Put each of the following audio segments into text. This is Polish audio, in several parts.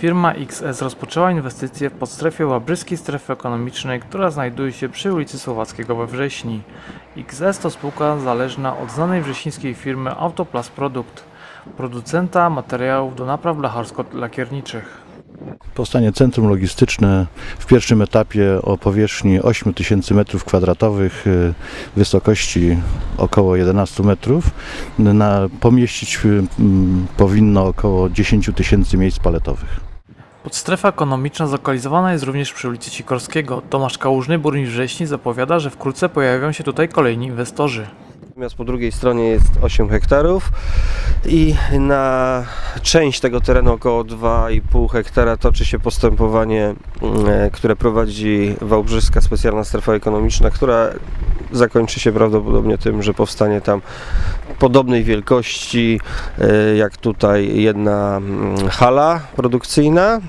Firma XS rozpoczęła inwestycje w podstrefie Łabryskiej Strefy Ekonomicznej, która znajduje się przy ulicy Słowackiego we Wrześni. XS to spółka zależna od znanej wrześnińskiej firmy Autoplast Produkt, producenta materiałów do napraw blacharsko-lakierniczych. Powstanie centrum logistyczne w pierwszym etapie o powierzchni 8000 m2, y, wysokości około 11 metrów. Na, pomieścić y, powinno około 10 tysięcy miejsc paletowych. Podstrefa ekonomiczna zlokalizowana jest również przy ulicy Sikorskiego. Tomasz Kałużny, burmistrz Wrześni, zapowiada, że wkrótce pojawią się tutaj kolejni inwestorzy. Natomiast po drugiej stronie jest 8 hektarów i na część tego terenu około 2,5 hektara toczy się postępowanie, mm, które prowadzi Wałbrzyska Specjalna Strefa Ekonomiczna, która zakończy się prawdopodobnie tym, że powstanie tam podobnej wielkości e, jak tutaj jedna mm, hala produkcyjna.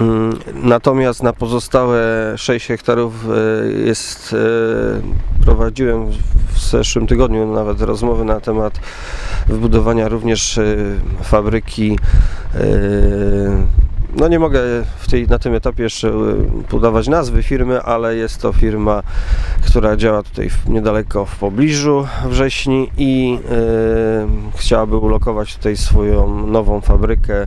Mm, Natomiast na pozostałe 6 hektarów e, jest, e, prowadziłem w zeszłym tygodniu nawet rozmowy na temat wybudowania również fabryki. No nie mogę w tej, na tym etapie jeszcze e, podawać nazwy firmy, ale jest to firma, która działa tutaj w, niedaleko w pobliżu wrześni i e, chciałaby ulokować tutaj swoją nową fabrykę. E,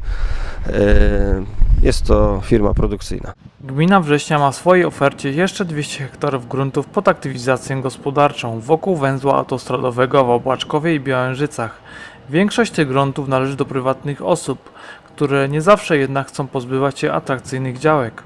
Jest to firma produkcyjna. Gmina Września ma w swojej ofercie jeszcze 200 hektarów gruntów pod aktywizację gospodarczą wokół węzła autostradowego w Obłaczkowie i Białężycach. Większość tych gruntów należy do prywatnych osób, które nie zawsze jednak chcą pozbywać się atrakcyjnych działek.